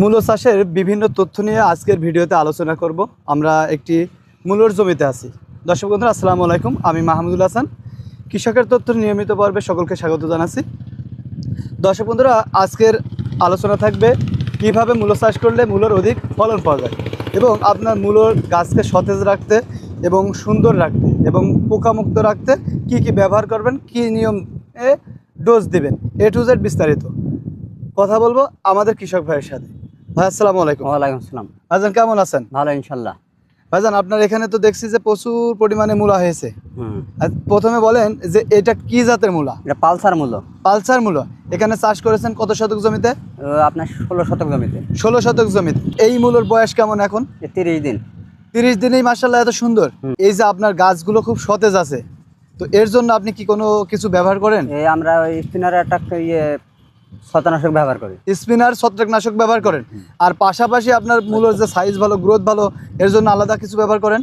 মূলো চাষের বিভিন্ন তথ্য নিয়ে আজকের ভিডিওতে আলোচনা করব। আমরা একটি মূলোর জমিতে আছি। দর্শক বন্ধুরা, আসসালামু আলাইকুম। আমি মাহমুদুল হাসান। কৃষকের তথ্য নিয়মিত পর্বে সকলকে স্বাগত জানাচ্ছি। দর্শক বন্ধুরা, আজকের আলোচনা থাকবে কীভাবে মূলো চাষ করলে মূলোর অধিক ফলন পাওয়া যায় এবং আপনার মূলোর গাছকে সতেজ রাখতে এবং সুন্দর রাখতে এবং পোকামুক্ত রাখতে কি কি ব্যবহার করবেন, কি নিয়ম ডোজ দিবেন, এ টু জেড বিস্তারিত কথা বলব আমাদের কৃষক ভাইয়ের সাথে। ভাই আসসালামু আলাইকুম। ওয়ালাইকুম আসসালাম। ভাইজান কেমন আছেন? ভালো ইনশাল্লাহ ভাইজান আপনার এখানে তো দেখছি যে প্রচুর পরিমাণে মূলা হয়েছে। প্রথমে বলেন যে এটা কি জাতের মূলা? এটা পালসার মূল্য পালসার মূলা। এখানে চাষ করেছেন কত শতক জমিতে? আপনার ষোলো শতক জমিতে। ষোলো শতক জমিতে। এই মূলর বয়স কেমন এখন? তিরিশ দিন। তিরিশ দিনেই মার্শাল্লাহ এত সুন্দর। এই যে আপনার গাছগুলো খুব সতেজ আছে। তো এর জন্য আপনি কি কোনো কিছু ব্যবহার করেন? আমরা একটা ইয়ে শতানাশক ব্যবহার করি। স্পিনার ছত্রাকনাশক ব্যবহার করেন। আর পাশাপাশি আপনার মূলর যে সাইজ ভালো গ্রোথ ভালো এর জন্য আলাদা কিছু ব্যবহার করেন?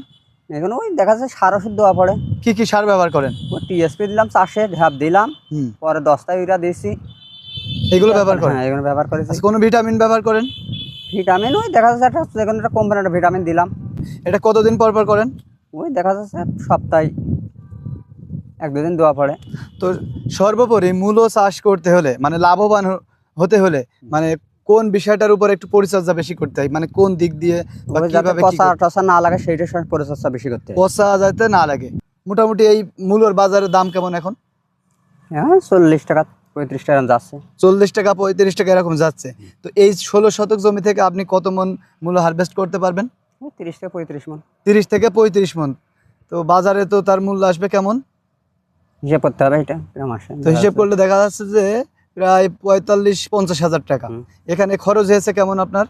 এখন ওই দেখা যাচ্ছে সার ওষুধ দেওয়া পড়ে। কি কি সার ব্যবহার করেন? টিএসপি দিলাম চাষে ঝাপ দিলাম পরে দশটা ইউরিয়া দিয়েছি। এগুলো ব্যবহার করেন? হ্যাঁ এগুলো ব্যবহার করেছি। আচ্ছা, কোনো ভিটামিন ব্যবহার করেন? ভিটামিন ওই দেখা যাচ্ছে একটা যে একটা কোম্পানির ভিটামিন দিলাম। এটা কতদিন পর পর করেন? ওই দেখা যাচ্ছে সপ্তাহে এক দুদিন দেওয়া পড়ে। তো সর্বোপরি মূলো চাষ করতে হলে মানে লাভবান হতে হলে মানে কোন বিষয়টার উপর একটু পরিচর্যা বেশি করতে হয়? মানে কোন দিক দিয়ে পচা টচা না লাগে সেইটার সঙ্গে পরিচর্যা বেশি করতে পচা যাতে না লাগে। মোটামুটি এই মূলোর বাজারের দাম কেমন এখন? হ্যাঁ চল্লিশ টাকা পঁয়ত্রিশ টাকা যাচ্ছে। চল্লিশ টাকা পঁয়ত্রিশ টাকা এরকম যাচ্ছে। তো এই ষোলো শতক জমি থেকে আপনি কত মন মূলো হারভেস্ট করতে পারবেন? তিরিশ থেকে পঁয়ত্রিশ মন। তিরিশ থেকে পঁয়ত্রিশ মন। তো বাজারে তো তার মূল্য আসবে কেমন? হিসেব করতে হবে এটা তো হিসেব করলে দেখা যাচ্ছে যে প্রায় পঁয়তাল্লিশ পঞ্চাশ হাজার টাকা। এখানে খরচ হয়েছে কেমন আপনার?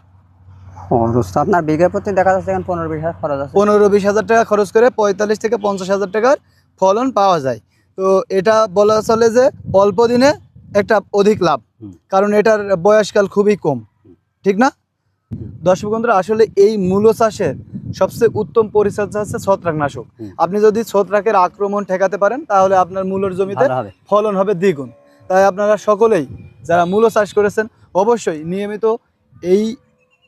খরচ আপনার বিঘা প্রতি দেখা যাচ্ছে এখন পনেরো বিঘা খরচ আছে। পনেরো বিশ হাজার টাকা খরচ করে পঁয়তাল্লিশ থেকে পঞ্চাশ হাজার টাকার ফলন পাওয়া যায়। তো এটা বলা চলে যে অল্প দিনে একটা অধিক লাভ। কারণ এটার বয়সকাল খুবই কম। ঠিক না? দর্শক বন্ধুরা আসলে এই মূলো চাষের সবচেয়ে উত্তম পরিচর্যা হচ্ছে ছত্রাকনাশক। আপনি যদি ছত্রাকের আক্রমণ ঠেকাতে পারেন তাহলে আপনার মূলোর জমিতে ফলন হবে দ্বিগুণ। তাই আপনারা সকলেই যারা মূলো চাষ করেছেন অবশ্যই নিয়মিত এই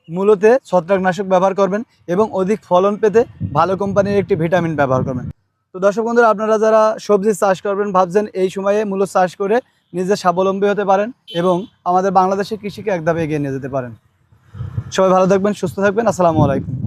মূলতে ছত্রাকনাশক ব্যবহার করবেন এবং অধিক ফলন পেতে ভালো কোম্পানির একটি ভিটামিন ব্যবহার করবেন। তো দর্শক বন্ধুরা আপনারা যারা সবজি চাষ করবেন ভাবছেন এই সময়ে মূল চাষ করে নিজে স্বাবলম্বী হতে পারেন এবং আমাদের বাংলাদেশের কৃষিকে এক ধাপে এগিয়ে নিয়ে যেতে পারেন। সবাই ভালো থাকবেন সুস্থ থাকবেন। আসসালামু আলাইকুম।